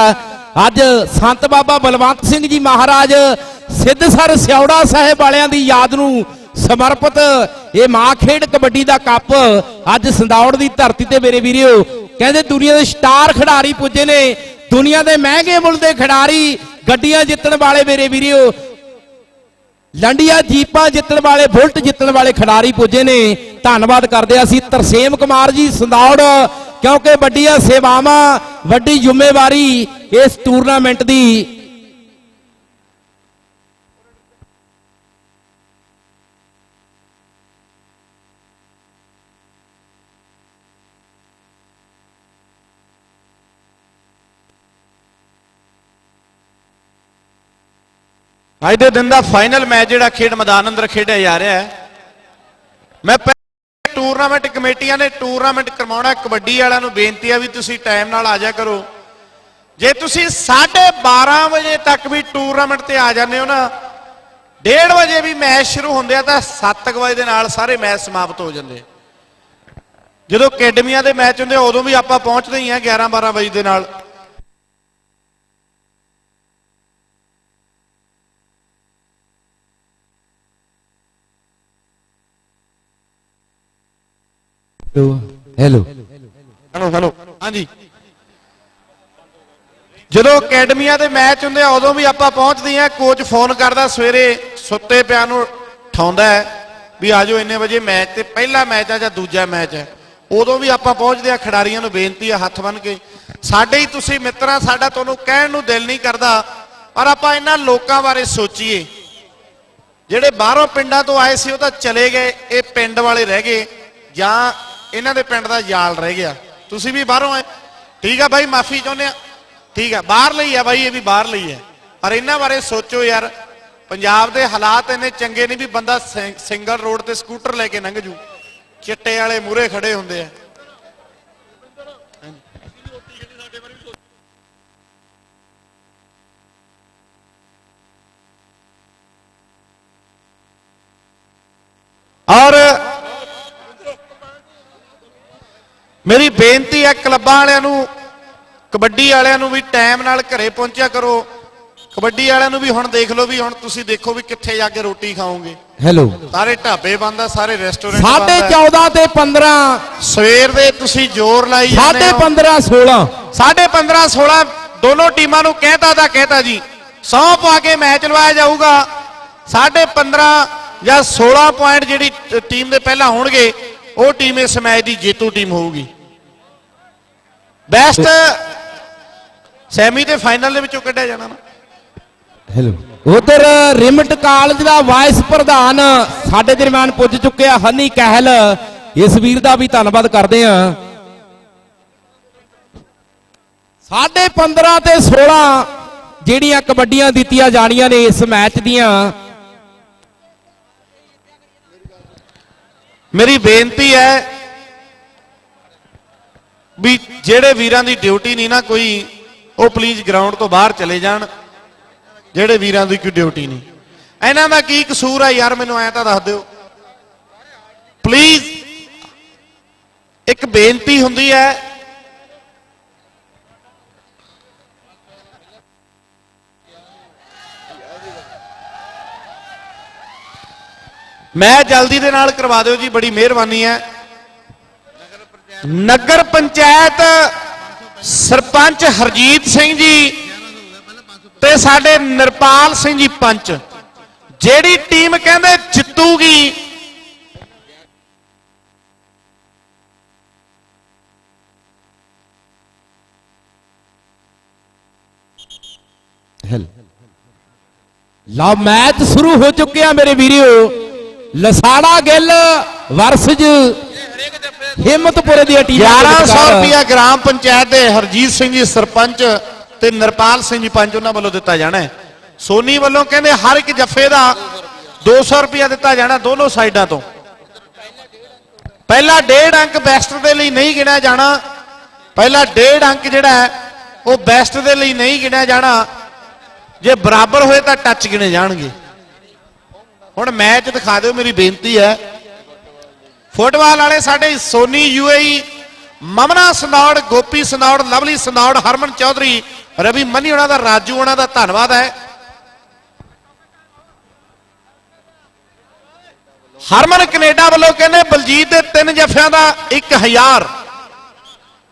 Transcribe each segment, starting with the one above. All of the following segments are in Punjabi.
ਅੱਜ ਸੰਤ ਬਾਬਾ ਬਲਵੰਤ ਸਿੰਘ ਜੀ ਮਹਾਰਾਜ ਸਿੱਧਸਰ ਸਿਉੜਾ ਸਾਹਿਬ ਵਾਲਿਆਂ ਦੀ ਯਾਦ ਨੂੰ ਸਮਰਪਿਤ ਇਹ ਮਾਂ ਖੇਡ ਕਬੱਡੀ ਦਾ ਕੱਪ ਅੱਜ ਸੰਦੌੜ ਦੀ ਧਰਤੀ ਤੇ ਮੇਰੇ ਵੀਰਿਓ, ਕਹਿੰਦੇ ਦੁਨੀਆ ਦੇ ਸਟਾਰ ਖਿਡਾਰੀ ਪੁੱਜੇ ਨੇ, ਦੁਨੀਆ ਦੇ ਮਹਿੰਗੇ ਮੁੱਲ ਦੇ ਖਿਡਾਰੀ ਗੱਡੀਆਂ ਜਿੱਤਣ ਵਾਲੇ ਮੇਰੇ ਵੀਰਿਓ, ਲੰਡੀਆਂ ਜੀਪਾਂ ਜਿੱਤਣ ਵਾਲੇ, ਬੁਲਟ ਜਿੱਤਣ ਵਾਲੇ ਖਿਡਾਰੀ ਪੁੱਜੇ ਨੇ। ਧੰਨਵਾਦ ਕਰਦੇ ਹਾਂ ਅਸੀਂ ਤਰਸੇਮ ਕੁਮਾਰ ਜੀ, ਸੰਦੌੜ ਕਿਉਂਕਿ ਵੱਡੀਆਂ ਸੇਵਾਵਾਂ ਵੱਡੀ ਜ਼ਿੰਮੇਵਾਰੀ ਇਸ ਟੂਰਨਾਮੈਂਟ ਦੀ ਅੱਜ ਦੇ ਦਿਨ ਦਾ ਫਾਈਨਲ ਮੈਚ ਜਿਹੜਾ ਖੇਡ ਮੈਦਾਨ ਅੰਦਰ ਖੇਡਿਆ ਜਾ ਰਿਹਾ ਹੈ ਮੈਂ ਪਹਿਲਾਂ ਟੂਰਨਾਮੈਂਟ ਕਮੇਟੀਆਂ ਨੇ ਟੂਰਨਾਮੈਂਟ ਕਰਵਾਉਣਾ ਕਬੱਡੀ ਵਾਲਿਆਂ ਨੂੰ ਬੇਨਤੀ ਆ ਵੀ ਤੁਸੀਂ ਟਾਈਮ ਨਾਲ ਆ ਜਾ ਕਰੋ। ਜੇ ਤੁਸੀਂ 12:30 ਵਜੇ ਤੱਕ ਵੀ ਟੂਰਨਾਮੈਂਟ ਤੇ ਆ ਜਾਂਦੇ ਹੋ ਨਾ 1:30 ਵਜੇ ਵੀ ਮੈਚ ਸ਼ੁਰੂ ਹੁੰਦੇ ਆ ਤਾਂ 7 ਵਜੇ ਦੇ ਨਾਲ ਸਾਰੇ ਮੈਚ ਸਮਾਪਤ ਹੋ ਜਾਂਦੇ। ਜਦੋਂ ਅਕੈਡਮੀਆਂ ਦੇ ਮੈਚ ਹੁੰਦੇ ਆ, ਉਦੋਂ ਵੀ ਆਪਾਂ ਪਹੁੰਚਦੇ ਹੀ ਆ 11 12 ਵਜੇ ਦੇ ਨਾਲ। ਹੈਲੋ ਹੈਲੋ ਹੈਲੋ ਹਾਂਜੀ। ਜਦੋਂ ਅਕੈਡਮੀਆਂ ਦੇ ਮੈਚ ਹੁੰਦੇ ਆ ਉਦੋਂ ਵੀ ਆਪਾਂ ਪਹੁੰਚਦੇ ਆ ਕੋਚ ਫੋਨ ਕਰਦਾ ਸਵੇਰੇ ਸੁੱਤੇ ਪਿਆ ਨੂੰ ਠਾਉਂਦਾ ਵੀ ਆਜੋ ਇੰਨੇ ਵਜੇ ਮੈਚ ਤੇ ਪਹਿਲਾ ਮੈਚ ਆ ਜਾਂ ਦੂਜਾ ਮੈਚ ਹੈ। ਉਦੋਂ ਵੀ ਆਪਾਂ ਪਹੁੰਚਦੇ ਆ ਖਿਡਾਰੀਆਂ ਨੂੰ ਬੇਨਤੀ ਆ ਹੱਥ ਬੰਨ ਕੇ। ਸਾਡੇ ਹੀ ਤੁਸੀਂ ਮਿੱਤਰਾਂ ਸਾਡਾ ਤੁਹਾਨੂੰ ਕਹਿਣ ਨੂੰ ਦਿਲ ਨਹੀਂ ਕਰਦਾ ਪਰ ਆਪਾਂ ਇਹਨਾਂ ਲੋਕਾਂ ਬਾਰੇ ਸੋਚੀਏ। ਜਿਹੜੇ ਬਾਹਰੋਂ ਪਿੰਡਾਂ ਤੋਂ ਆਏ ਸੀ ਉਹ ਤਾਂ ਚਲੇ ਗਏ ਇਹ ਪਿੰਡ ਵਾਲੇ ਰਹਿ ਗਏ। ਜਾਂ ਇਹਨਾਂ ਦੇ ਪਿੰਡ ਦਾ ਯਾਲ ਰਹਿ ਗਿਆ। ਤੁਸੀਂ ਵੀ ਬਾਹਰੋਂ ਆਏ। ਠੀਕ ਆ ਬਾਈ, ਮਾਫੀ ਚਾਹੁੰਦੇ ਆ। ਠੀਕ ਆ, ਬਾਹਰ ਲਈ ਆ ਬਾਈ, ਇਹ ਵੀ ਬਾਹਰ ਲਈ ਹੈ। ਪਰ ਇਹਨਾਂ ਬਾਰੇ ਸੋਚੋ ਯਾਰ, ਪੰਜਾਬ ਦੇ ਹਾਲਾਤ ਇੰਨੇ ਚੰਗੇ ਨਹੀਂ ਵੀ ਬੰਦਾ ਸਿੰਗਲ ਰੋਡ ਤੇ ਸਕੂਟਰ ਲੈ ਕੇ ਲੰਘ ਜੂ। ਚਿੱਟੇ ਵਾਲੇ ਮੂਰੇ ਖੜੇ ਹੁੰਦੇ ਆ ਔਰ ਮੇਰੀ ਬੇਨਤੀ ਹੈ ਕਲੱਬਾਂ ਵਾਲਿਆਂ ਨੂੰ ਕਬੱਡੀ ਵਾਲਿਆਂ ਨੂੰ ਵੀ ਟਾਈਮ ਨਾਲ ਘਰੇ ਪਹੁੰਚਿਆ ਕਰੋ। ਕਬੱਡੀ ਵਾਲਿਆਂ ਨੂੰ ਵੀ ਹੁਣ ਦੇਖ ਲਓ ਵੀ ਹੁਣ ਤੁਸੀਂ ਦੇਖੋ ਵੀ ਕਿੱਥੇ ਜਾ ਕੇ ਰੋਟੀ ਖਾਓਗੇ। ਹੈਲੋ ਸਾਰੇ ਢਾਬੇ ਬੰਦ ਆ ਸਾਰੇ ਰੈਸਟੋਰੈਂਟ ਸਾਢੇ ਬੰਦ ਆ। 14 ਤੇ 15 ਸਵੇਰ ਦੇ ਤੁਸੀਂ ਜ਼ੋਰ ਲਾਈ ਜਾਂਦੇ ਸਾਢੇ ਹੋ। 15 16 ਸਾਢੇ 15 16 ਦੋਨੋਂ ਟੀਮਾਂ ਨੂੰ ਕਹਿਤਾ ਤਾਂ ਕਹਿਤਾ ਜੀ। 100 ਪਾ ਕੇ ਮੈਚ ਲਵਾਇਆ ਜਾਊਗਾ। ਸਾਢੇ 15 ਜਾਂ 16 ਪੁਆਇੰਟ ਜਿਹੜੀ ਟੀਮ ਦੇ ਪਹਿਲਾਂ ਹੋਣਗੇ ਉਹ ਟੀਮ ਇਸ ਮੈਚ ਦੀ ਜੇਤੂ ਟੀਮ ਹੋਊਗੀ। ਬੈਸਟ ਸੈਮੀ ਤੇ ਫਾਈਨਲ ਦੇ ਵਿੱਚੋਂ ਕੱਢਿਆ ਜਾਣਾ ਨਾ। ਹੈਲੋ ਉਧਰ ਰਿਮਟ ਕਾਲਜ ਦਾ ਵਾਈਸ ਪ੍ਰਧਾਨ ਸਾਡੇ ਦਰਮਿਆਨ ਪੁੱਜ ਚੁੱਕਿਆ ਹਨੀ ਕਹਿਲ। ਇਸ ਵੀਰ ਦਾ ਵੀ ਧੰਨਵਾਦ ਕਰਦੇ ਆ। ਸਾਢੇ 15 ਤੇ 16 ਜਿਹੜੀਆਂ ਕਬੱਡੀਆਂ ਦਿੱਤੀਆਂ ਜਾਣੀਆਂ ਨੇ ਇਸ ਮੈਚ ਦੀਆਂ। ਮੇਰੀ ਬੇਨਤੀ ਹੈ ਵੀ ਜਿਹੜੇ ਵੀਰਾਂ ਦੀ ਡਿਊਟੀ ਨਹੀਂ ਨਾ ਕੋਈ, ਉਹ ਪਲੀਜ਼ ਗਰਾਊਂਡ ਤੋਂ ਬਾਹਰ ਚਲੇ ਜਾਣ, ਜਿਹੜੇ ਵੀਰਾਂ ਦੀ ਕੋਈ ਡਿਊਟੀ ਨਹੀਂ। ਇਹਨਾਂ ਦਾ ਕੀ ਕਸੂਰ ਆ ਯਾਰ, ਮੈਨੂੰ ਐ ਤਾਂ ਦੱਸ ਦਿਓ। ਪਲੀਜ਼ ਇੱਕ ਬੇਨਤੀ ਹੁੰਦੀ ਹੈ, ਮੈਂ ਜਲਦੀ ਦੇ ਨਾਲ ਕਰਵਾ ਦਿਓ ਜੀ, ਬੜੀ ਮਿਹਰਬਾਨੀ ਹੈ। ਨਗਰ ਪੰਚਾਇਤ ਸਰਪੰਚ ਹਰਜੀਤ ਸਿੰਘ ਜੀ ਤੇ ਸਾਡੇ ਨਿਰਪਾਲ ਸਿੰਘ ਜੀ ਪੰਚ, ਜਿਹੜੀ ਟੀਮ ਕਹਿੰਦੇ ਜਿੱਤੂਗੀ। ਹੈਲੋ ਮੈਚ ਸ਼ੁਰੂ ਹੋ ਚੁੱਕਿਆ ਮੇਰੇ ਵੀਰਿਓ। ਲਸਾੜਾ ਗਿੱਲ ਵਰਸਜ ਹਿੰਮਤਪੁਰੇ ਦੀ ਟੀਮ 1100 ਰੁਪਿਆ ਗ੍ਰਾਮ ਪੰਚਾਇਤ ਦੇ ਹਰਜੀਤ ਸਿੰਘ ਜੀ ਸਰਪੰਚ ਤੇ ਨਿਰਪਾਲ ਸਿੰਘ ਜੀ ਪੰਚ ਉਹਨਾਂ ਵੱਲੋਂ ਦਿੱਤਾ ਜਾਣਾ ਹੈ। ਸੋਨੀ ਵੱਲੋਂ ਕਹਿੰਦੇ ਹਰ ਇੱਕ ਜੱਫੇ ਦਾ 200 ਰੁਪਿਆ ਦਿੱਤਾ ਜਾਣਾ ਦੋਨੋਂ ਸਾਈਡਾਂ ਤੋਂ। ਪਹਿਲਾ ਡੇਢ ਅੰਕ ਬੈਸਟ ਦੇ ਲਈ ਨਹੀਂ ਗਿਣਿਆ ਜਾਣਾ। ਪਹਿਲਾ ਡੇਢ ਅੰਕ ਜਿਹੜਾ ਹੈ ਉਹ ਬੈਸਟ ਦੇ ਲਈ ਨਹੀਂ ਗਿਣਿਆ ਜਾਣਾ। ਜੇ ਬਰਾਬਰ ਹੋਏ ਤਾਂ ਟੱਚ ਗਿਣੇ ਜਾਣਗੇ। ਹੁਣ ਮੈਚ ਦਿਖਾ ਦਿਓ ਮੇਰੀ ਬੇਨਤੀ ਹੈ। ਫੁੱਟਬਾਲ ਵਾਲੇ ਸਾਡੇ ਸੋਨੀ ਯੂਏਈ, ਮਮਨਾ ਸੰਦੌੜ ਗੋਪੀ ਸੰਦੌੜ ਲਵਲੀ ਸੰਦੌੜ ਹਰਮਨ ਚੌਧਰੀ, ਰਵੀ ਮੰਨੀ ਉਹਨਾਂ ਦਾ, ਰਾਜੂ ਉਹਨਾਂ ਦਾ ਧੰਨਵਾਦ ਹੈ। ਹਰਮਨ ਕੈਨੇਡਾ ਵੱਲੋਂ ਕਹਿੰਦੇ ਬਲਜੀਤ ਦੇ ਤਿੰਨ ਜੱਫਿਆਂ ਦਾ 1000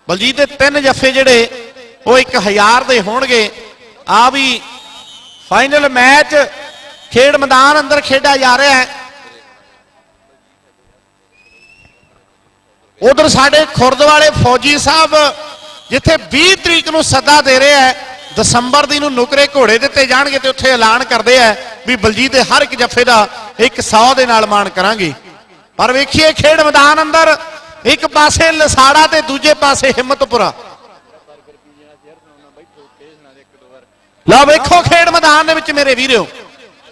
ਬਲਜੀਤ ਦੇ ਤਿੰਨ ਜੱਫੇ ਜਿਹੜੇ, ਉਹ 1000 ਦੇ ਹੋਣਗੇ। ਆ ਵੀ ਫਾਈਨਲ ਮੈਚ ਖੇਡ ਮੈਦਾਨ ਅੰਦਰ ਖੇਡਿਆ ਜਾ ਰਿਹਾ ਹੈ। ਉਧਰ ਸਾਡੇ ਖੁਰਦ ਵਾਲੇ ਫੌਜੀ ਸਾਹਿਬ, ਜਿੱਥੇ 20 ਤਰੀਕ ਨੂੰ ਸੱਦਾ ਦੇ ਰਹੇ ਹੈ, ਦਸੰਬਰ ਦੀ ਨੂੰ ਨੁਕਰੇ ਘੋੜੇ ਦਿੱਤੇ ਜਾਣਗੇ ਤੇ ਉੱਥੇ ਐਲਾਨ ਕਰਦੇ ਆ ਵੀ ਬਲਜੀਤ ਦੇ ਹਰ ਇੱਕ ਜੱਫੇ ਦਾ ਇੱਕ 100 ਦੇ ਨਾਲ ਮਾਣ ਕਰਾਂਗੇ। ਪਰ ਵੇਖੀਏ ਖੇਡ ਮੈਦਾਨ ਅੰਦਰ, ਇੱਕ ਪਾਸੇ ਲਸਾੜਾ ਤੇ ਦੂਜੇ ਪਾਸੇ ਹਿੰਮਤਪੁਰਾ। ਲਓ ਵੇਖੋ ਖੇਡ ਮੈਦਾਨ ਦੇ ਵਿੱਚ ਮੇਰੇ ਵੀਰੋ,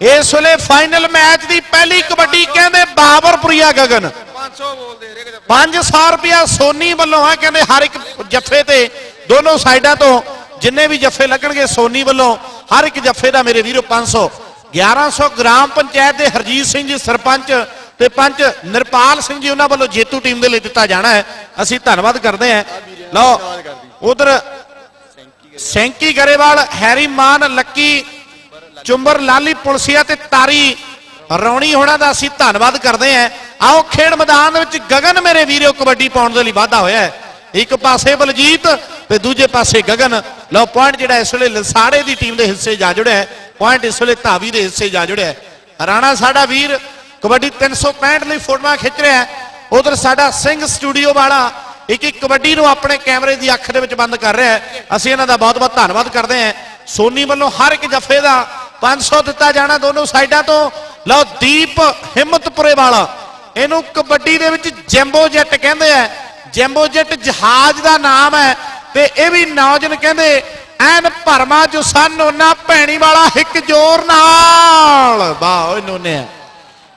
ਇਸ ਵੇਲੇ ਫਾਈਨਲ ਮੈਚ ਦੀ ਪਹਿਲੀ ਕਬੱਡੀ ਕਹਿੰਦੇ ਬਾਬਰਪੁਰੀਆ ਗਗਨ। 500 ਬੋਲਦੇ 500 ਰੁਪਿਆ ਸੋਨੀ ਵੱਲੋਂ ਹੈ ਕਹਿੰਦੇ ਹਰ ਇੱਕ ਜੱਫੇ ਤੇ, ਦੋਨੋਂ ਸਾਈਡਾਂ ਤੋਂ ਜਿੰਨੇ ਵੀ ਜੱਫੇ ਲੱਗਣਗੇ ਸੋਨੀ ਵੱਲੋਂ, ਹਰ ਇੱਕ ਜੱਫੇ ਦਾ ਮੇਰੇ ਵੀਰੋ 500 1100 ਗ੍ਰਾਮ ਪੰਚਾਇਤ ਦੇ ਹਰਜੀਤ ਸਿੰਘ ਜੀ ਸਰਪੰਚ ਤੇ ਪੰਚ ਨਿਰਪਾਲ ਸਿੰਘ ਜੀ, ਉਹਨਾਂ ਵੱਲੋਂ ਜੇਤੂ ਟੀਮ ਦੇ ਲਈ ਦਿੱਤਾ ਜਾਣਾ ਹੈ। ਅਸੀਂ ਧੰਨਵਾਦ ਕਰਦੇ ਹਾਂ। ਲਓ, ਉਧਰ ਸੈਂਕੀ ਗਰੇਵਾਲ, ਹੈਰੀ ਮਾਨ, ਲੱਕੀ, ਚੁੰਬਰ ਲਾਲੀ ਪੁਲਸੀਆ ਤੇ ਤਾਰੀ ਰੌਣੀ ਹੋਣਾ ਦਾ ਅਸੀਂ ਧੰਨਵਾਦ ਕਰਦੇ ਹਾਂ। ਆਓ ਖੇਡ ਮੈਦਾਨ ਦੇ ਵਿੱਚ ਗਗਨ ਮੇਰੇ ਵੀਰੋ, ਕਬੱਡੀ ਪਾਉਣ ਦੇ ਲਈ ਵਾਧਾ ਹੋਇਆ ਹੈ। ਇੱਕ ਪਾਸੇ ਬਲਜੀਤ ਤੇ ਦੂਜੇ ਪਾਸੇ ਗਗਨ। ਲਓ ਪੁਆਇੰਟ ਜਿਹੜਾ ਇਸ ਵੇਲੇ ਲਸਾੜੇ ਦੀ ਟੀਮ ਦੇ ਹਿੱਸੇ ਜਾ ਜੁੜਿਆ ਹੈ। ਪੁਆਇੰਟ ਇਸ ਵੇਲੇ ਧਾਵੀ ਦੇ ਹਿੱਸੇ ਜਾ ਜੁੜਿਆ ਰਾਣਾ ਸਾਡਾ ਵੀਰ ਕਬੱਡੀ 365 ਲਈ ਫੋਟੋਆਂ ਖਿੱਚ ਰਿਹਾ ਉਧਰ ਸਾਡਾ ਸਿੰਘ ਸਟੂਡੀਓ ਵਾਲਾ ਇੱਕ ਇੱਕ ਕਬੱਡੀ ਨੂੰ ਆਪਣੇ ਕੈਮਰੇ ਦੀ ਅੱਖ ਦੇ ਵਿੱਚ ਬੰਦ ਕਰ ਰਿਹਾ ਅਸੀਂ ਇਹਨਾਂ ਦਾ ਬਹੁਤ ਬਹੁਤ ਧੰਨਵਾਦ ਕਰਦੇ ਹਾਂ। ਸੋਨੀ ਵੱਲੋਂ ਹਰ ਇੱਕ ਜੱਫੇ ਦਾ 500 ਦਿੱਤਾ ਜਾਣਾ ਦੋਨੋਂ ਸਾਈਡਾਂ ਤੋਂ। ਲਓ, ਦੀਪ ਹਿੰਮਤਪੁਰੇ ਵਾਲਾ ਇਹਨੂੰ ਕਬੱਡੀ ਦੇ ਵਿੱਚ ਜੈਂਬੋ ਜੈਟ ਕਹਿੰਦੇ ਆ। ਜੈਂਬੋ ਜੈਟ ਜਹਾਜ਼ ਦਾ ਨਾਮ ਹੈ ਤੇ ਇਹ ਵੀ ਨੌਜਵਾਨ ਕਹਿੰਦੇ ਐਨ ਭਰਮਾ ਜੋ ਸਨ ਉਹਨਾਂ ਭੈਣੀ ਵਾਲਾ ਇੱਕ ਜ਼ੋਰ ਨਾਲ। ਵਾਹ ਓਏ ਨੋਨੇ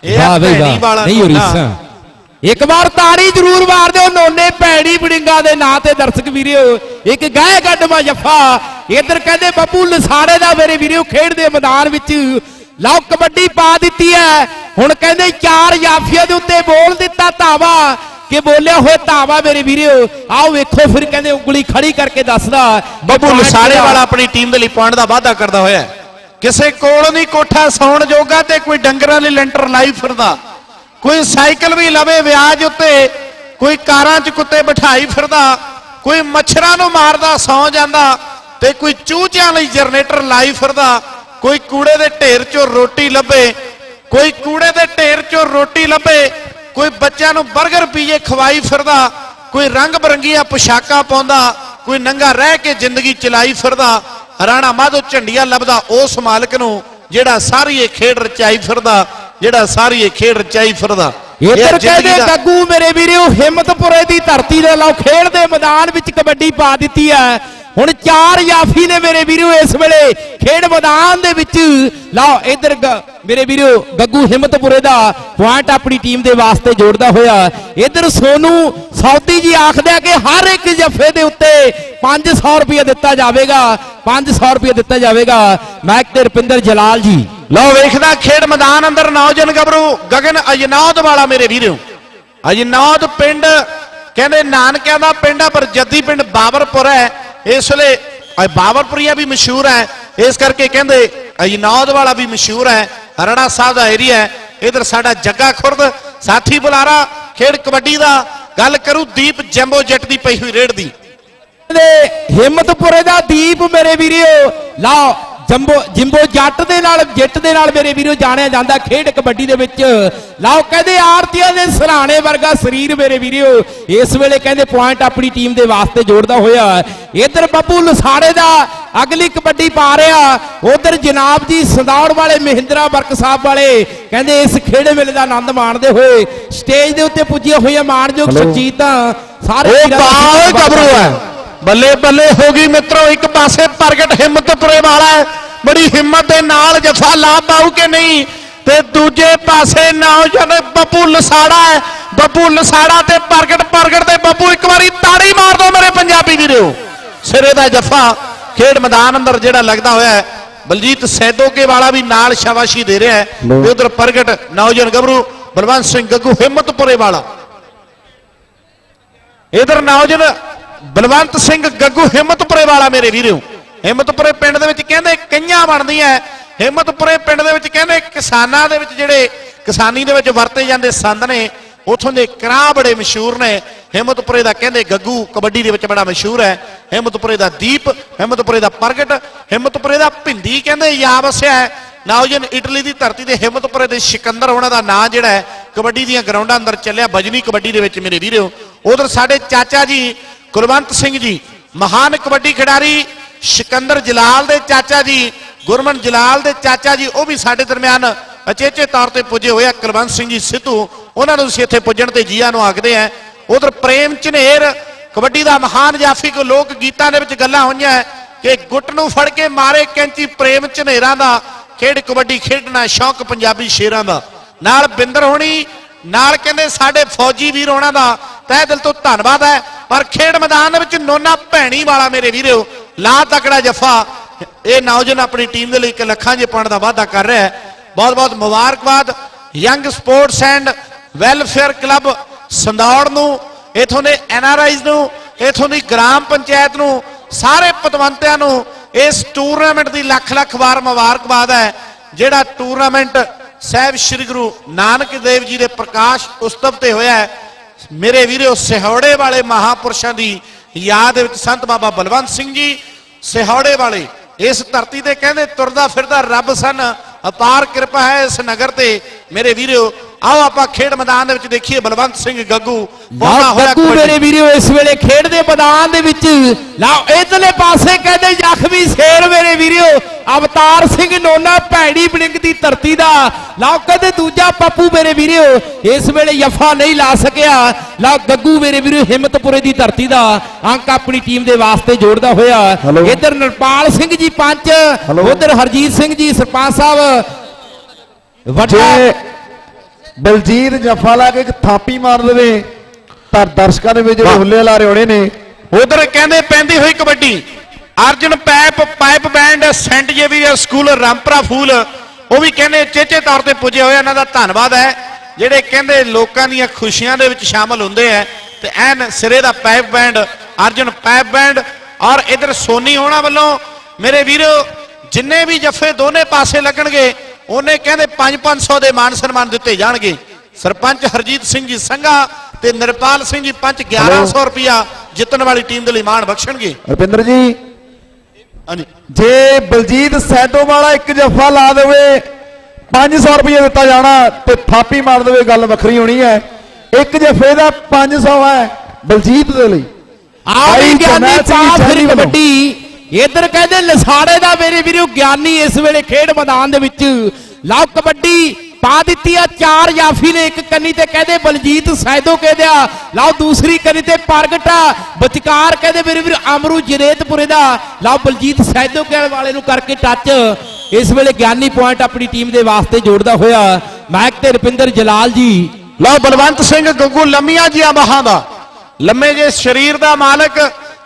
ਇਹ ਭੈਣੀ ਵਾਲਾ ਨਹੀਂ। ਰਹੀ ਇੱਕ ਵਾਰ ਤਾੜੀ ਜ਼ਰੂਰ ਮਾਰ ਦਿਓ ਨੋਨੇ ਭੈੜੀ ਬੜਿੰਗਾ ਦੇ ਨਾਂ ਤੇ ਦਰਸ਼ਕ ਵੀਰਿਓ ਇੱਕ ਗਾਇ ਗੱਡਵਾ ਜੱਫਾ। ਇਧਰ ਕਹਿੰਦੇ ਬੱਬੂ ਲਸਾੜੇ ਦਾ ਮੇਰੇ ਵੀਰਿਓ ਖੇਡ ਦੇ ਮੈਦਾਨ ਵਿੱਚ ਲਓ ਕਬੱਡੀ ਪਾ ਦਿੱਤੀ ਹੈ। ਹੁਣ ਕਹਿੰਦੇ ਚਾਰ ਜਾਫੀਆਂ ਦੇ ਉੱਤੇ ਬੋਲ ਦਿੱਤਾ ਧਾਵਾ ਕਿ ਬੋਲਿਆ ਹੋਏ ਧਾਵਾ ਮੇਰੇ ਵੀਰਿਓ ਆਓ ਵੇਖੋ ਫਿਰ ਕਹਿੰਦੇ ਉਂਗਲੀ ਖੜੀ ਕਰਕੇ ਦੱਸਦਾ ਬੱਬੂ ਲਸਾੜੇ ਵਾਲਾ ਆਪਣੀ ਟੀਮ ਦੇ ਲਈ ਪੁਆਇੰਟ ਦਾ ਵਾਅਦਾ ਕਰਦਾ ਹੋਇਆ। ਕਿਸੇ ਕੋਲ ਨਹੀਂ ਕੋਠਾ ਸੌਣ ਜੋਗਾ ਤੇ ਕੋਈ ਡੰਗਰਾਂ ਲਈ ਲੈਂਟਰ ਲਾਈ ਫਿਰਦਾ ਕੋਈ ਸਾਈਕਲ ਵੀ ਲਵੇ ਵਿਆਜ ਉੱਤੇ ਕੋਈ ਕਾਰਾਂ 'ਚ ਕੁੱਤੇ ਬਿਠਾਈ ਫਿਰਦਾ ਕੋਈ ਮੱਛਰਾਂ ਨੂੰ ਮਾਰਦਾ ਸੌ ਜਾਂਦਾ ਤੇ ਕੋਈ ਚੂਚਿਆਂ ਲਈ ਜਨਰੇਟਰ ਲਾਈ ਫਿਰਦਾ ਕੋਈ ਕੂੜੇ ਦੇ ਢੇਰ 'ਚੋਂ ਰੋਟੀ ਲੱਭੇ ਕੋਈ ਕੂੜੇ ਦੇ ਢੇਰ 'ਚੋਂ ਰੋਟੀ ਲੱਭੇ ਕੋਈ ਬੱਚਿਆਂ ਨੂੰ 버ਗਰ ਪੀਜੇ ਖਵਾਈ ਫਿਰਦਾ ਕੋਈ ਰੰਗ ਬਰੰਗੀਆਂ ਪੋਸ਼ਾਕਾਂ ਪਾਉਂਦਾ ਕੋਈ ਨੰਗਾ ਰਹਿ ਕੇ ਜ਼ਿੰਦਗੀ ਚਲਾਈ ਫਿਰਦਾ ਰਾਣਾ ਮਾਧੋ ਝੰਡੀਆਂ ਲੱਭਦਾ ਉਸ ਮਾਲਕ ਨੂੰ ਜਿਹੜਾ ਸਾਰੀ ਇਹ ਖੇਡ ਰਚਾਈ ਫਿਰਦਾ ਜਿਹੜਾ ਸਾਰੀ ਇਹ ਖੇਡ ਰਚਾਈ ਫਿਰਦਾ। ਇੱਧਰ ਕਹਿੰਦੇ ਗੱਗੂ ਮੇਰੇ ਵੀਰੋ ਹਿੰਮਤਪੁਰੇ ਦੀ ਧਰਤੀ ਦੇ ਲਓ ਖੇਡ ਦੇ ਮੈਦਾਨ ਵਿੱਚ ਕਬੱਡੀ ਪਾ ਦਿੱਤੀ ਹੈ। ਹੁਣ ਚਾਰ ਯਾਫੀ ਨੇ ਮੇਰੇ ਵੀਰੋ ਇਸ ਵੇਲੇ। ਖੇਡ ਮੈਦਾਨ ਦੇ ਵਿੱਚ। ਲਓ, ਇੱਧਰ ਮੇਰੇ ਵੀਰੋ, ਗੱਗੂ ਹਿੰਮਤਪੁਰੇ ਦਾ ਪੁਆਇੰਟ ਆਪਣੀ ਟੀਮ ਦੇ ਵਾਸਤੇ ਜੋੜਦਾ ਹੋਇਆ। ਇੱਧਰ ਸੋਨੂ ਸੌਦੀ ਜੀ ਆਖਦੇ ਆ ਕਿ ਹਰ ਇੱਕ ਜੱਫੇ ਦੇ ਉੱਤੇ 500 ਰੁਪਏ ਦਿੱਤਾ ਜਾਵੇਗਾ। 500 ਰੁਪਏ ਦਿੱਤਾ ਜਾਵੇਗਾ। ਮੈਂ ਤੇ ਰੁਪਿੰਦਰ ਜਲਾਲ ਜੀ। ਲਓ, ਵੇਖਦਾ ਖੇਡ ਮੈਦਾਨ ਅੰਦਰ ਨੌਜਵਾਨ ਗੱਭਰੂ ਗਗਨ ਅਜਨੌਦ ਵਾਲਾ ਮੇਰੇ ਵੀਰੋ। ਅਜਨੌਦ ਪਿੰਡ, ਕਹਿੰਦੇ ਨਾਨਕਿਆਂ ਦਾ ਪਿੰਡ ਆ, ਪਰ ਜੱਦੀ ਪਿੰਡ ਬਾਬਰਪੁਰ ਹੈ। ਇਸ ਵੇਲੇ ਅ ਵੀ ਮਸ਼ਹੂਰ ਹੈ। ਇਸ ਕਰਕੇ ਕਹਿੰਦੇ ਅਜਨੌਦ ਵਾਲਾ ਵੀ ਮਸ਼ਹੂਰ ਹੈ। ਰੜਾ ਸਾਹਿਬ ਦਾ ਏਰੀਆ ਹੈ। ਇਧਰ ਸਾਡਾ ਜੱਗਾ ਖੁਰਦ, ਸਾਥੀ ਬੁਲਾਰਾ, ਖੇਡ ਕਬੱਡੀ ਦਾ। ਗੱਲ ਕਰੂ ਦੀਪ ਜੰਬੋ ਜੱਟ ਦੀ ਪਈ ਹੋਈ ਰੇਡ ਦੀ। ਹਿੰਮਤਪੁਰੇ ਦਾ ਦੀਪ ਮੇਰੇ ਵੀਰਿਓ, ਲਓ। ਜੰਬੋ ਜਿੰਬੋ ਜੱਟ ਦੇ ਨਾਲ ਜਿੱਟ ਦੇ ਨਾਲ ਮੇਰੇ ਵੀਰੋ ਜਾਣਿਆ ਜਾਂਦਾ ਖੇਡ ਕਬੱਡੀ ਦੇ ਵਿੱਚ। ਲਓ ਕਹਿੰਦੇ ਆਰਤੀਆਂ ਦੇ ਸਰਾਣੇ ਵਰਗਾ ਸਰੀਰ ਮੇਰੇ ਵੀਰਿਓ ਇਸ ਵੇਲੇ ਕਹਿੰਦੇ ਪੁਆਇੰਟ ਆਪਣੀ ਟੀਮ ਦੇ ਵਾਸਤੇ ਜੋੜਦਾ ਹੋਇਆ। ਇਧਰ ਬੱਬੂ ਲਸਾੜੇ ਦਾ ਅਗਲੀ ਕਬੱਡੀ ਪਾ ਰਿਹਾ। ਉਧਰ ਜਨਾਬ ਜੀ ਸੰਦੌੜ ਵਾਲੇ ਮਹਿੰਦਰਾ ਵਰਕ ਸਾਹਿਬ ਵਾਲੇ ਕਹਿੰਦੇ ਇਸ ਖੇਡ ਮੇਲੇ ਦਾ ਆਨੰਦ ਮਾਣਦੇ ਹੋਏ ਸਟੇਜ ਦੇ ਉੱਤੇ ਪੁੱਜੀਆਂ ਹੋਈਆਂ ਮਾਣਯੋਗ ਸ਼ਖਸੀਅਤਾਂ ਸਾਰੇ ਵੀਰਾਂ ਦਾ ਗੱਭਰੂ ਹੈ। ਬੱਲੇ ਬੱਲੇ ਹੋ ਗਈ ਮਿੱਤਰੋ ਇੱਕ ਪਾਸੇ ਪ੍ਰਗਟ ਹਿੰਮਤਪੁਰੇ ਵਾਲਾ ਹੈ ਬੜੀ ਹਿੰਮਤ ਦੇ ਨਾਲ ਜਫਾ ਲਾ ਪਾਉ ਕਿ ਨਹੀਂ? ਤੇ ਦੂਜੇ ਪਾਸੇ ਨੌਜਵਾਨ ਬੱਬੂ ਲਸਾੜਾ ਹੈ ਬੱਬੂ ਲਸਾੜਾ ਤੇ ਪ੍ਰਗਟ ਪ੍ਰਗਟ ਤੇ ਬੱਬੂ ਇੱਕ ਵਾਰੀ ਤਾੜੀ ਮਾਰ ਦਿਓ ਮੇਰੇ ਪੰਜਾਬੀ ਵੀਰੋ। ਸਿਰੇ ਦਾ ਜਫਾ ਖੇਡ ਮੈਦਾਨ ਅੰਦਰ ਜਿਹੜਾ ਲੱਗਦਾ ਹੋਇਆ ਹੈ ਬਲਜੀਤ ਸੈਦੋਕੇ ਵਾਲਾ ਵੀ ਨਾਲ ਸ਼ਾਬਾਸ਼ੀ ਦੇ ਰਿਹਾ ਹੈ। ਤੇ ਉਧਰ ਪ੍ਰਗਟ ਨੌਜਵਾਨ ਗੱਭਰੂ ਬਲਵੰਤ ਸਿੰਘ ਗੱਗੂ ਹਿੰਮਤਪੁਰੇ ਵਾਲਾ। ਇਧਰ ਨੌਜਵਾਨ ਬਲਵੰਤ ਸਿੰਘ ਗੱਗੂ ਹਿੰਮਤਪੁਰੇ ਵਾਲਾ ਮੇਰੇ ਵੀਰੋ। ਹਿੰਮਤਪੁਰੇ ਪਿੰਡ ਦੇ ਵਿੱਚ ਕਹਿੰਦੇ ਕਈਆਂ ਬਣਦੀਆਂ ਹਿੰਮਤਪੁਰੇ ਪਿੰਡ ਦੇ ਵਿੱਚ ਕਹਿੰਦੇ ਕਿਸਾਨਾਂ ਦੇ ਵਿੱਚ ਜਿਹੜੇ ਕਿਸਾਨੀ ਦੇ ਵਿੱਚ ਵਰਤੇ ਜਾਂਦੇ ਸੰਦ ਨੇ, ਉਥੋਂ ਦੇ ਕਰਾਂ ਬੜੇ ਮਸ਼ਹੂਰ ਨੇ। ਹਿੰਮਤਪੁਰੇ ਦਾ ਕਹਿੰਦੇ ਗੱਗੂ ਕਬੱਡੀ ਦੇ ਵਿੱਚ ਬੜਾ ਮਸ਼ਹੂਰ ਹੈ ਹਿੰਮਤਪੁਰੇ ਦਾ ਦੀਪ, ਹਿੰਮਤਪੁਰੇ ਦਾ ਪ੍ਰਗਟ, ਹਿੰਮਤਪੁਰੇ ਦਾ ਭਿੰਦੀ ਕਹਿੰਦੇ ਯਾ ਵਸਿਆ ਹੈ ਨਾਉਜਨ ਇਟਲੀ ਦੀ ਧਰਤੀ ਤੇ ਹਿੰਮਤਪੁਰੇ ਦੇ ਸਿਕੰਦਰ ਉਹਨਾਂ ਦਾ ਨਾਂ ਜਿਹੜਾ ਹੈ ਕਬੱਡੀ ਦੀਆਂ ਗਰਾਊਂਡਾਂ ਅੰਦਰ ਚੱਲਿਆ ਬਜਨੀ ਕਬੱਡੀ ਦੇ ਵਿੱਚ ਮੇਰੇ ਵੀਰੋ। ਉਧਰ ਸਾਡੇ ਚਾਚਾ ਜੀ ਕੁਲਵੰਤ ਸਿੰਘ ਜੀ, ਮਹਾਨ ਕਬੱਡੀ ਖਿਡਾਰੀ, ਸਿਕੰਦਰ ਜਲਾਲ ਦੇ ਚਾਚਾ ਜੀ, ਗੁਰਮਨ ਜਲਾਲ ਦੇ ਚਾਚਾ ਜੀ, ਉਹ ਵੀ ਸਾਡੇ ਦਰਮਿਆਨ ਅਚੇਚੇ ਤੌਰ ਤੇ ਪੁੱਜੇ ਹੋਏ ਆ। ਕੁਲਵੰਤ ਸਿੰਘ ਜੀ ਸਿੱਧੂ, ਉਹਨਾਂ ਨੂੰ ਅਸੀਂ ਇੱਥੇ ਪੁੱਜਣ ਤੇ ਜੀਆਂ ਨੂੰ ਆਖਦੇ ਆ ਉਧਰ ਪ੍ਰੇਮ ਝਨੇਰ, ਕਬੱਡੀ ਦਾ ਮਹਾਨ ਜਾਫੀ ਕੋ ਲੋਕ ਗੀਤਾਂ ਦੇ ਵਿੱਚ ਗੱਲਾਂ ਹੋਈਆਂ ਕਿ ਗੁੱਟ ਨੂੰ ਫੜ ਕੇ ਮਾਰੇ ਕੈਂਚੀ ਪ੍ਰੇਮ ਚਨੇਰਾਂ ਦਾ, ਖੇਡ ਕਬੱਡੀ ਖੇਡਣਾ ਸ਼ੌਕ ਪੰਜਾਬੀ ਸ਼ੇਰਾਂ ਦਾ। ਨਾਲ ਬਿੰਦਰ ਹੋਣੀ, ਨਾਲ ਕਹਿੰਦੇ ਸਾਡੇ ਫੌਜੀ ਵੀਰ ਹੋਣਾ ਦਾ। ਤਹਿ ਦਿਲ ਤੋਂ ਧੰਨਵਾਦ ਹੈ। ਪਰ ਖੇਡ ਮੈਦਾਨ ਦੇ ਵਿੱਚ ਨੋਨਾ ਭੈਣੀ ਵਾਲਾ ਮੇਰੇ ਵੀਰੋ, ਲਾ ਤਕੜਾ ਜਫਾ। ਇਹ ਨੌਜਵਾਨ ਆਪਣੀ ਟੀਮ ਦੇ ਲਈ ਇੱਕ ਲੱਖਾਂ ਜੇ ਪਾਉਣ ਦਾ ਵਾਅਦਾ ਕਰ ਰਿਹਾ ਹੈ। ਬਹੁਤ ਬਹੁਤ ਮੁਬਾਰਕਬਾਦ, young sports and welfare club Sandaur ਨੂੰ, ਇਥੋਂ ਦੇ ਐਨ ਆਰ ਆਈਜ਼ ਨੂੰ, ਇਥੋਂ ਦੀ ਗ੍ਰਾਮ ਪੰਚਾਇਤ ਨੂੰ, ਸਾਰੇ ਪਤਵੰਤਿਆਂ ਨੂੰ, ਇਸ ਟੂਰਨਾਮੈਂਟ ਦੀ ਲੱਖ ਲੱਖ ਵਾਰ ਮੁਬਾਰਕਬਾਦ ਹੈ, ਜਿਹੜਾ ਟੂਰਨਾਮੈਂਟ ਸਾਹਿਬ ਸ੍ਰੀ ਗੁਰੂ ਨਾਨਕ ਦੇਵ ਜੀ ਦੇ ਪ੍ਰਕਾਸ਼ ਉਤਸਵ ਤੇ ਹੋਇਆ ਹੈ। ਮੇਰੇ ਵੀਰੋ, ਸਿਹੌੜੇ ਵਾਲੇ ਮਹਾਪੁਰਸ਼ਾਂ ਦੀ ਯਾਦ ਵਿੱਚ ਸੰਤ ਬਾਬਾ ਬਲਵੰਤ ਸਿੰਘ ਜੀ, ਸਿਹੌੜੇ ਵਾਲੇ, ਇਸ ਧਰਤੀ ਤੇ ਕਹਿੰਦੇ ਤੁਰਦਾ ਫਿਰਦਾ ਰੱਬ ਸਨ, ਅਪਾਰ ਕਿਰਪਾ ਹੈ ਇਸ ਨਗਰ ਤੇ। ਮੇਰੇ ਵੀਰੋ ਆਓ ਆਪਾਂ ਖੇਡ ਮੈਦਾਨ ਦੇ ਵਿੱਚ ਦੇਖੀਏ ਬਲਵੰਤ ਸਿੰਘ ਗੱਗੂ ਲਓ ਹੋਇਆ ਗੱਗੂ। ਮੇਰੇ ਵੀਰੋ ਇਸ ਵੇਲੇ ਖੇਡ ਦੇ ਮੈਦਾਨ ਦੇ ਵਿੱਚ ਲਓ ਇਧਰਲੇ ਪਾਸੇ ਕਹਿੰਦੇ ਜ਼ਖਮੀ ਸ਼ੇਰ ਮੇਰੇ ਵੀਰੋ ਅਵਤਾਰ ਸਿੰਘ ਨੋਨਾ ਭੈੜੀ ਬਲਿੰਗ ਦੀ ਧਰਤੀ ਦਾ ਲਓ ਕਹਿੰਦੇ ਦੂਜਾ ਪੱਪੂ ਮੇਰੇ ਵੀਰੋ ਇਸ ਵੇਲੇ ਯਫਾ ਨਹੀਂ ਲਾ ਸਕਿਆ ਲਓ ਗੱਗੂ ਮੇਰੇ ਵੀਰੋ ਹਿੰਮਤਪੁਰੇ ਦੀ ਧਰਤੀ ਦਾ ਅੰਕ ਆਪਣੀ ਟੀਮ ਦੇ ਵਾਸਤੇ ਜੋੜਦਾ ਹੋਇਆ। ਇਧਰ ਨਰਪਾਲ ਸਿੰਘ ਜੀ ਪੰਚ। ਉਧਰ ਹਰਜੀਤ ਸਿੰਘ ਜੀ ਸਰਪੰਚ ਸਾਹਿਬ ਵੱਡਾ ਬਲਜੀਤ ਜੱਫਾ ਲਾ ਕੇ ਇੱਕ ਥਾਪੀ ਮਾਰ ਦੇਵੇ। ਤਾਂ ਦਰਸ਼ਕਾਂ ਦੇ ਵਿੱਚ ਜਿਹੜੇ। ਹੁੱਲੇ ਲਾ ਰਹੇ ਹੋਣੇ ਨੇ। ਉਧਰ ਕਹਿੰਦੇ ਪੈਂਦੀ ਹੋਈ ਕਬੱਡੀ। ਅਰਜਨ ਪੈਪ pipe band Saint Xavier school Rampura Phul. ਉਹ ਵੀ ਕਹਿੰਦੇ ਚੇਚੇ ਤੌਰ ਤੇ ਪੁੱਜੇ ਹੋਏ ਇਹਨਾਂ ਦਾ ਧੰਨਵਾਦ ਹੈ। ਜਿਹੜੇ ਕਹਿੰਦੇ ਲੋਕਾਂ ਦੀਆਂ ਖੁਸ਼ੀਆਂ ਦੇ ਵਿੱਚ ਸ਼ਾਮਲ ਹੁੰਦੇ ਆ ਤੇ ਐਨ ਸਿਰੇ ਦਾ pipe band Arjan pipe band. ਔਰ ਇਧਰ ਸੋਨੀ ਹੋਣਾ ਵੱਲੋਂ ਮੇਰੇ ਵੀਰੋ ਜਿੰਨੇ ਵੀ ਜੱਫੇ ਦੋਨੇ ਪਾਸੇ ਲੱਗਣਗੇ ਉਹਨੇ ਕਹਿੰਦੇ 5-500 ਦੇ ਮਾਨ ਸਨਮਾਨ ਦਿੱਤੇ ਜਾਣਗੇ। ਸਰਪੰਚ ਹਰਜੀਤ ਸਿੰਘ ਜੀ ਸੰਘਾ ਤੇ ਨਿਰਪਾਲ ਸਿੰਘ ਜੀ ਪੰਚ 1100 ਰੁਪਿਆ ਜਿੱਤਣ ਵਾਲੀ ਟੀਮ ਦੇ ਲਈ ਮਾਣ ਬਖਸ਼ਣਗੇ। ਰੁਪਿੰਦਰ ਜੀ ਹਾਂਜੀ। ਜੇ ਬਲਜੀਤ ਸੈਦੋ ਵਾਲਾ ਇੱਕ ਜੱਫਾ ਲਾ ਦੇਵੇ 500 ਰੁਪਏ ਦਿੱਤਾ ਜਾਣਾ ਤੇ ਥਾਪੀ ਮਾਰ ਦੇਵੇ ਗੱਲ ਵੱਖਰੀ ਹੋਣੀ ਹੈ। ਇੱਕ ਜੱਫੇ ਦਾ 500 ਹੈ ਬਲਜੀਤ ਦੇ ਲਈ। ਆ ਵੀ ਭਾਈ ਗਿਆਨੀ ਜਰਨੈਲ ਸਿੰਘ ਪਾ ਫਿਰ ਸ਼ਹਿਰੀ ਵੱਲੋਂ। ਕਬੱਡੀ। ਇਧਰ ਕਹਿੰਦੇ ਲਸਾੜੇ ਦਾ ਮੇਰੇ ਵੀਰੋ ਗਿਆਨੀ ਇਸ ਵੇਲੇ ਖੇਡ ਮੈਦਾਨ ਦੇ ਵਿੱਚ ਲਓ ਕਬੱਡੀ ਪਾ ਦਿੱਤੀ ਆ, ਚਾਰ ਜਾਫੀ ਨੇ ਇੱਕ ਕੰਨੀ ਤੇ ਕਹਿੰਦੇ ਬਲਜੀਤ ਸੈਦੋ ਕਹਿੰਦੇ ਲਓ ਦੂਸਰੀ ਕੰਨੀ ਤੇ ਪ੍ਰਗਟਾ, ਵਿਚਕਾਰ ਕਹਿੰਦੇ ਮੇਰੇ ਵੀਰ ਅਮਰੂ ਜਰੇਤਪੁਰੇ ਦਾ ਲਓ ਬਲਜੀਤ ਸੈਦੋ ਕਹਿਣ ਵਾਲੇ ਨੂੰ ਕਰਕੇ ਟੱਚ। ਇਸ ਵੇਲੇ ਗਿਆਨੀ ਪੁਆਇੰਟ ਆਪਣੀ ਟੀਮ ਦੇ ਵਾਸਤੇ ਜੋੜਦਾ ਹੋਇਆ, ਮੈਕ ਤੇ ਰੁਪਿੰਦਰ ਜਲਾਲ ਜੀ। ਲਓ ਬਲਵੰਤ ਸਿੰਘ ਗੱਗੂ ਲੰਮੀਆਂ ਜੀਆਂ ਬਾਹਾਂ ਦਾ। ਲੰਮੇ ਜੇ ਸਰੀਰ ਦਾ ਮਾਲਕ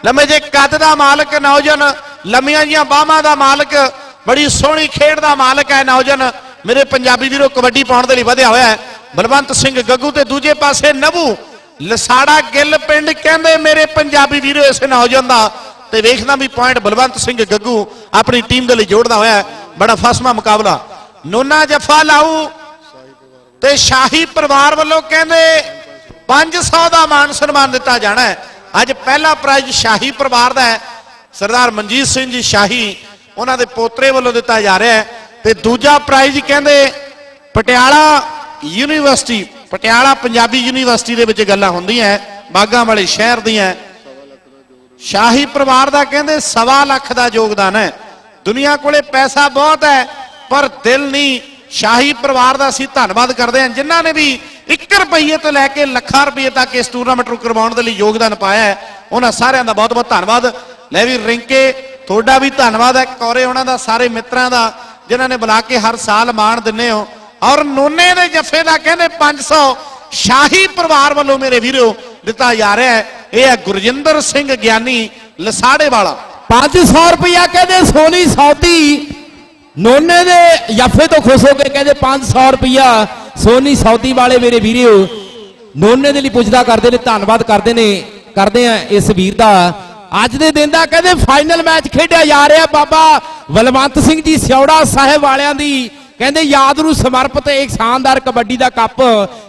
ਲੰਮੇ ਜੇ ਕੱਦ ਦਾ ਮਾਲਕ ਨੌਜਵਾਨ, ਲੰਮੀਆਂ ਜੀਆਂ ਬਾਹਾਂ ਦਾ ਮਾਲਕ, ਬੜੀ ਸੋਹਣੀ ਖੇਡ ਦਾ ਮਾਲਕ ਹੈ ਨੌਜਵਾਨ। ਮੇਰੇ ਪੰਜਾਬੀ ਵੀਰੋ, ਕਬੱਡੀ ਪਾਉਣ ਦੇ ਲਈ ਵਧਿਆ ਹੋਇਆ ਹੈ। ਬਲਵੰਤ ਸਿੰਘ ਗੱਗੂ ਤੇ ਦੂਜੇ ਪਾਸੇ ਨਭੂ। ਲਸਾੜਾ ਗਿੱਲ ਪਿੰਡ ਕਹਿੰਦੇ ਮੇਰੇ ਪੰਜਾਬੀ ਵੀਰੋ, ਇਸ ਨੌਜਵਾਨ ਦਾ। ਤੇ ਵੇਖਦਾ ਵੀ ਪੁਆਇੰਟ ਬਲਵੰਤ ਸਿੰਘ ਗੱਗੂ ਆਪਣੀ ਟੀਮ ਦੇ ਲਈ ਜੋੜਦਾ ਹੋਇਆ ਬੜਾ ਫਸਮਾ ਮੁਕਾਬਲਾ। ਨੋਨਾ ਜਫਾ ਲਾਊ ਤੇ ਸ਼ਾਹੀ ਪਰਿਵਾਰ ਵੱਲੋਂ ਕਹਿੰਦੇ 500 ਦਾ ਮਾਨ ਸਨਮਾਨ ਦਿੱਤਾ ਜਾਣਾ ਹੈ। ਅੱਜ ਪਹਿਲਾ ਪ੍ਰਾਈਜ਼ ਸ਼ਾਹੀ ਪਰਿਵਾਰ ਦਾ ਹੈ। ਸਰਦਾਰ ਮਨਜੀਤ ਸਿੰਘ ਜੀ ਸ਼ਾਹੀ, ਉਹਨਾਂ ਦੇ ਪੋਤਰੇ ਵੱਲੋਂ ਦਿੱਤਾ ਜਾ ਰਿਹਾ ਹੈ। ਤੇ ਦੂਜਾ ਪ੍ਰਾਈਜ਼ ਕਹਿੰਦੇ ਪਟਿਆਲਾ ਯੂਨੀਵਰਸਿਟੀ, ਪਟਿਆਲਾ ਪੰਜਾਬੀ ਯੂਨੀਵਰਸਿਟੀ ਦੇ ਵਿੱਚ ਗੱਲਾਂ ਹੁੰਦੀਆਂ ਬਾਗਾਂ ਵਾਲੇ ਸ਼ਹਿਰ ਦੀਆਂ ਸ਼ਾਹੀ ਪਰਿਵਾਰ ਦਾ ਕਹਿੰਦੇ ਸਵਾ ਲੱਖ ਦਾ ਯੋਗਦਾਨ ਹੈ। ਦੁਨੀਆ ਕੋਲੇ ਪੈਸਾ ਬਹੁਤ ਹੈ, ਪਰ ਦਿਲ ਨਹੀਂ ਸ਼ਾਹੀ ਪਰਿਵਾਰ ਦਾ ਅਸੀਂ ਧੰਨਵਾਦ ਕਰਦੇ ਹਾਂ, ਜਿਨ੍ਹਾਂ ਨੇ ਵੀ 1 ਰੁਪਏ ਤੋਂ ਲੈ ਕੇ ਲੱਖਾਂ ਰੁਪਏ ਤੱਕ ਇਸ ਟੂਰਨਾਮੈਂਟ ਨੂੰ ਕਰਵਾਉਣ ਦੇ ਲਈ ਯੋਗਦਾਨ ਪਾਇਆ ਹੈ। ਉਹਨਾਂ ਸਾਰਿਆਂ ਦਾ ਬਹੁਤ ਬਹੁਤ ਧੰਨਵਾਦ। ਲੈ ਵੀ ਰਿੰਕੇ, ਤੁਹਾਡਾ ਵੀ ਧੰਨਵਾਦ ਹੈ। ਕੌਰੇ ਉਹਨਾਂ ਦਾ, ਸਾਰੇ ਮਿੱਤਰਾਂ ਦਾ, ਜਿਨ੍ਹਾਂ ਨੇ ਬੁਲਾ ਕੇ ਹਰ ਸਾਲ ਮਾਣ ਦਿੰਨੇ ਹੋ। ਔਰ ਨੋਨੇ ਦੇ ਜੱਫੇ ਦਾ ਕਹਿੰਦੇ 500 ਸ਼ਾਹੀ ਪਰਿਵਾਰ ਵੱਲੋਂ ਮੇਰੇ ਵੀਰੋ ਦਿੱਤਾ ਜਾ ਰਿਹਾ ਹੈ। ਇਹ ਹੈ ਗੁਰਜਿੰਦਰ ਸਿੰਘ ਗਿਆਨੀ ਲਸਾੜੇ ਵਾਲਾ 500 ਰੁਪਇਆ ਕਹਿੰਦੇ ਸੋਨੀ ਸੌਦੀ ਨੋਨੇ ਦੇ ਯਾਫੇ ਤੋਂ ਖੁਸ਼ ਹੋ ਕੇ ਕਹਿੰਦੇ 500 ਰੁਪਇਆ ਸੋਨੀ ਸੌਦੀ ਵਾਲੇ ਮੇਰੇ ਵੀਰਿਓ, ਨੋਨੇ ਦੇ ਲਈ ਪੁੱਛਦਾ ਕਰਦੇ ਨੇ, ਧੰਨਵਾਦ ਕਰਦੇ ਨੇ, ਕਰਦੇ ਆ ਇਸ ਵੀਰ ਦਾ। ਅੱਜ ਦੇ ਦਿਨ ਦਾ ਕਹਿੰਦੇ ਫਾਈਨਲ ਮੈਚ ਖੇਡਿਆ ਜਾ ਰਿਹਾ ਬਾਬਾ ਬਲਵੰਤ ਸਿੰਘ ਜੀ ਸਿਉੜਾ ਸਾਹਿਬ ਵਾਲਿਆਂ ਦੀ। ਕਹਿੰਦੇ, ਯਾਦ ਨੂੰ ਸਮਰਪਿਤ ਇੱਕ ਸ਼ਾਨਦਾਰ ਕਬੱਡੀ ਦਾ ਕੱਪ।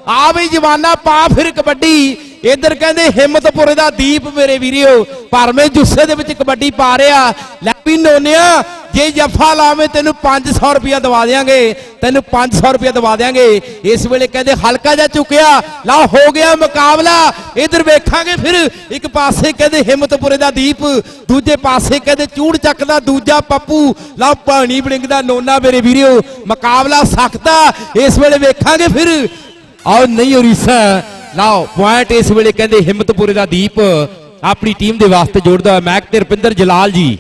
ਆ ਵੀ ਜਵਾਨਾ ਪਾ ਫਿਰ ਕਬੱਡੀ। ਇੱਧਰ ਕਹਿੰਦੇ, ਹਿੰਮਤਪੁਰੇ ਦਾ ਦੀਪ ਮੇਰੇ ਵੀਰਿਓ, ਭਰਵੇਂ ਜੁੱਸੇ ਦੇ ਵਿੱਚ ਕਬੱਡੀ ਪਾ ਰਿਹਾ। ਲੈ ਵੀ ਨੋਨਿਆ ਜੇ ਜੱਫਾ ਲਾਵੇਂ ਤੈਨੂੰ 500 ਰੁਪਇਆ ਦਵਾ ਦੇਾਂਗੇ ਤੈਨੂੰ 500 ਰੁਪਇਆ ਦਵਾ ਦੇਾਂਗੇ ਇਸ ਵੇਲੇ ਕਹਿੰਦੇ ਹਲਕਾ ਜਿਹਾ ਚੁੱਕਿਆ, ਲਾ ਹੋ ਗਿਆ ਮੁਕਾਬਲਾ, ਇਧਰ ਵੇਖਾਂਗੇ ਫਿਰ, ਇੱਕ ਪਾਸੇ ਕਹਿੰਦੇ ਹਿੰਮਤਪੁਰੇ ਦਾ ਦੀਪ, ਦੂਜੇ ਪਾਸੇ ਕਹਿੰਦੇ ਚੂੜ ਚੱਕ ਦਾ ਦੂਜਾ ਪੱਪੂ, ਲਾ ਪਾਣੀ ਬਲਿੰਗ ਦਾ ਨੋਨਾ ਮੇਰੇ ਵੀਰਿਓ, ਮੁਕਾਬਲਾ ਸਖਤਾ ਇਸ ਵੇਲੇ ਵੇਖਾਂਗੇ ਫਿਰ। ਆਓ ਨਹੀਂ ਉਰੀਸਾ ਲਾਓ, ਪੁਆਇੰਟ ਇਸ ਵੇਲੇ ਕਹਿੰਦੇ ਹਿੰਮਤਪੁਰੇ ਦਾ ਦੀਪ, ਆਪਣੀ ਟੀਮ ਦੇ ਵਾਸਤੇ ਜੋੜਦਾ ਮੈਕ ਤੇ ਰੁਪਿੰਦਰ ਜਲਾਲ ਜੀ।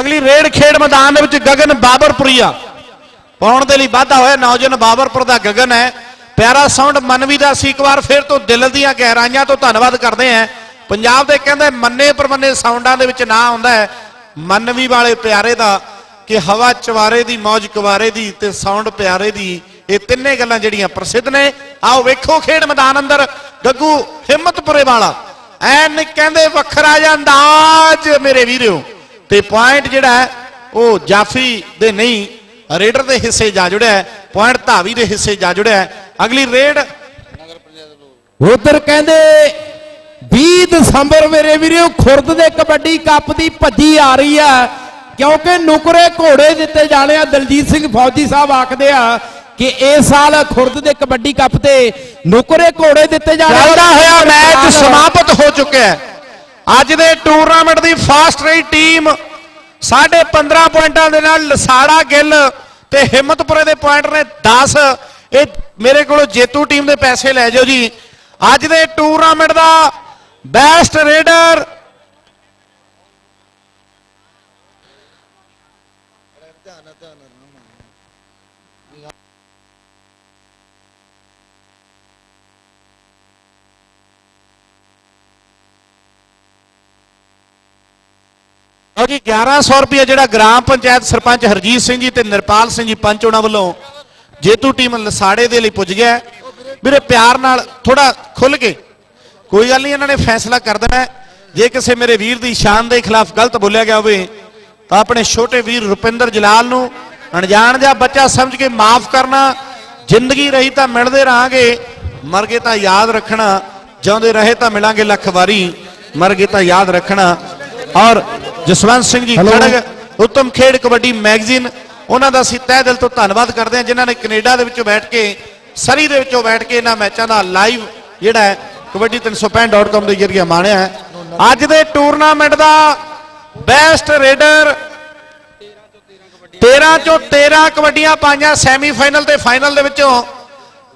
ਅਗਲੀ ਰੇਡ ਖੇਡ ਮੈਦਾਨ ਦੇ ਵਿੱਚ ਗਗਨ ਬਾਬਰਪੁਰੀਆ। ਪਾਉਣ ਦੇ ਲਈ ਵਾਧਾ ਹੋਇਆ। ਨੌਜਵਾਨ ਬਾਬਰਪੁਰ ਦਾ ਗਗਨ ਹੈ। ਪਿਆਰਾ ਸਾਊਂਡ ਮਨਵੀ ਦਾ ਸੀ। ਇੱਕ ਵਾਰ ਫਿਰ ਤੋਂ ਦਿਲ ਦੀਆਂ ਗਹਿਰਾਈਆਂ ਤੋਂ ਧੰਨਵਾਦ ਕਰਦੇ ਆਂ ਪੰਜਾਬ ਦੇ ਕਹਿੰਦੇ ਮੰਨੇ ਪਰਮੰਨੇ ਸਾਊਂਡਾਂ ਦੇ ਵਿੱਚ ਨਾਂ ਆਉਂਦਾ ਹੈ। ਮਨਵੀ ਵਾਲੇ ਪਿਆਰੇ ਦਾ ਕਿ ਹਵਾ ਚਵਾਰੇ ਦੀ, ਮੌਜ ਕੁਵਾਰੇ ਦੀ ਤੇ ਸਾਊਂਡ ਪਿਆਰੇ ਦੀ ਇਹ ਤਿੰਨੇ ਗੱਲਾਂ ਜਿਹੜੀਆਂ ਪ੍ਰਸਿੱਧ ਨੇ। ਆਓ ਵੇਖੋ ਖੇਡ ਮੈਦਾਨ ਅੰਦਰ ਗੱਗੂ ਹਿੰਮਤਪੁਰੇ ਵਾਲਾ। ਐਨ ਕਹਿੰਦੇ ਵੱਖਰਾ ਜਿਹਾ ਅੰਦਾਜ਼ ਮੇਰੇ ਵੀਰੋ। ਤੇ ਪੁਆਇੰਟ ਜਿਹੜਾ ਹੈ ਉਹ ਜਾਫੀ ਦੇ ਨਹੀਂ ਰੇਡਰ ਦੇ ਹਿੱਸੇ ਜਾ ਜੁੜਿਆ ਹੈ ਪੁਆਇੰਟ ਧਾਵੀ ਦੇ ਹਿੱਸੇ ਜਾ ਜੁੜਿਆ ਹੈ। ਅਗਲੀ ਰੇਡ। ਉਧਰ ਕਹਿੰਦੇ 20 ਦਸੰਬਰ ਮੇਰੇ ਵੀਰੋ ਖੁਰਦ ਦੇ ਕਬੱਡੀ ਕੱਪ ਦੀ ਭੱਜੀ ਆ ਰਹੀ ਆ ਕਿਉਂਕਿ ਨੁਕਰੇ ਘੋੜੇ ਦਿੱਤੇ ਜਾਣੇ ਆ। ਦਲਜੀਤ ਸਿੰਘ ਫੌਜੀ ਸਾਹਿਬ ਆਖਦੇ ਆ ਕਿ ਇਸ ਸਾਲ ਖੁਰਦ ਦੇ ਕਬੱਡੀ ਕੱਪ ਤੇ ਨੁਕਰੇ ਘੋੜੇ ਦਿੱਤੇ ਜਾਣੇ। ਚੱਲਦਾ ਹੋਇਆ ਮੈਚ ਸਮਾਪਤ ਹੋ ਚੁੱਕਿਆ ਹੈ। ਅੱਜ ਦੇ ਟੂਰਨਾਮੈਂਟ ਦੀ ਫਾਸਟ ਰਹੀ ਟੀਮ 15.5 ਪੁਆਇੰਟਾਂ ਦੇ ਨਾਲ ਲਸਾੜਾ ਗਿੱਲ ਤੇ ਹਿੰਮਤਪੁਰੇ ਦੇ ਪੁਆਇੰਟ ਨੇ 10 ਇਹ ਮੇਰੇ ਕੋਲੋਂ ਜੇਤੂ ਟੀਮ ਦੇ ਪੈਸੇ ਲੈ ਜਾਓ ਜੀ। ਅੱਜ ਦੇ ਟੂਰਨਾਮੈਂਟ ਦਾ ਬੈਸਟ ਰੇਡਰ ਲਓ ਜੀ 1100 ਰੁਪਏ ਜਿਹੜਾ ਗ੍ਰਾਮ ਪੰਚਾਇਤ ਸਰਪੰਚ ਹਰਜੀਤ ਸਿੰਘ ਜੀ ਤੇ ਨਿਰਪਾਲ ਸਿੰਘ ਜੀ ਪੰਚ ਉਹਨਾਂ ਵੱਲੋਂ ਜੇਤੂ ਟੀਮ ਲਸਾੜੇ ਦੇ ਲਈ ਪੁੱਜ ਗਿਆ ਹੈ। ਵੀਰੇ, ਪਿਆਰ ਨਾਲ ਥੋੜਾ ਖੁੱਲ ਕੇ ਕੋਈ ਗੱਲ ਨਹੀਂ, ਇਹਨਾਂ ਨੇ ਫੈਸਲਾ ਕਰ ਦੇਣਾ ਜੇ ਕਿਸੇ ਮੇਰੇ ਵੀਰ ਦੀ ਸ਼ਾਨ ਦੇ ਖਿਲਾਫ ਗਲਤ ਬੋਲਿਆ ਗਿਆ ਹੋਵੇ, ਤਾਂ ਆਪਣੇ ਛੋਟੇ ਵੀਰ ਰੁਪਿੰਦਰ ਜਲਾਲ ਨੂੰ ਅਣਜਾਣ ਜਾਂ ਬੱਚਾ ਸਮਝ ਕੇ ਮਾਫ ਕਰਨਾ, ਜ਼ਿੰਦਗੀ ਰਹੀ ਤਾਂ ਮਿਲਦੇ ਰਹਾਂਗੇ ਮਰ ਗਏ ਤਾਂ ਯਾਦ ਰੱਖਣਾ, ਜਿਉਂਦੇ ਰਹੇ ਤਾਂ ਮਿਲਾਂਗੇ ਲੱਖ ਵਾਰੀ ਮਰ ਗਏ ਤਾਂ ਯਾਦ ਰੱਖਣਾ ਔਰ ਜਸਵੰਤ ਸਿੰਘ ਜੀ. ਖੜਗ ਉੱਤਮ ਖੇਡ ਕਬੱਡੀ ਮੈਗਜ਼ੀਨ ਉਹਨਾਂ ਦਾ ਅਸੀਂ ਤਹਿ ਦਿਲ ਤੋਂ ਧੰਨਵਾਦ ਕਰਦੇ ਹਾਂ ਜਿਨ੍ਹਾਂ ਨੇ ਕੈਨੇਡਾ ਦੇ ਵਿੱਚੋਂ ਬੈਠ ਕੇ ਸਰੀ ਦੇ ਵਿੱਚੋਂ ਬੈਠ ਕੇ ਇਹਨਾਂ ਮੈਚਾਂ ਦਾ ਲਾਈਵ ਜਿਹੜਾ ਹੈ ਕਬੱਡੀ 365.com ਦੇ ਜਰੀਏ ਮਾਣਿਆ ਹੈ ਅੱਜ ਦੇ ਟੂਰਨਾਮੈਂਟ ਦਾ ਬੈਸਟ ਰੇਡਰ 13 ਚੋਂ 13 ਕਬੱਡੀਆਂ ਪਾਈਆਂ ਸੈਮੀਫਾਈਨਲ ਤੇ ਫਾਈਨਲ ਦੇ ਵਿੱਚੋਂ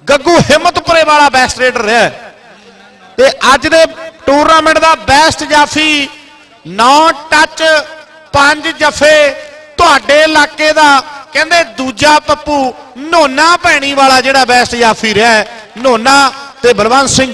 ਗੱਗੂ ਹਿੰਮਤਪੁਰੇ ਵਾਲਾ ਬੈਸਟ ਰੇਡਰ ਰਿਹਾ। ਤੇ ਅੱਜ ਦੇ ਟੂਰਨਾਮੈਂਟ ਦਾ ਬੈਸਟ ਜਾਫੀ ਨੌ ਟੱਚ, ਪੰਜ ਜਫੇ ਤੁਹਾਡੇ ਇਲਾਕੇ ਦਾ। ਕਹਿੰਦੇ ਦੂਜਾ ਪੱਪੂ ਨੋਨਾ ਭੈਣੀ ਵਾਲਾ ਜਿਹੜਾ ਬੈਸਟ ਜਾਫੀ ਰਿਹਾ ਨੋਨਾ ਤੇ ਬਲਵੰਤ ਸਿੰਘ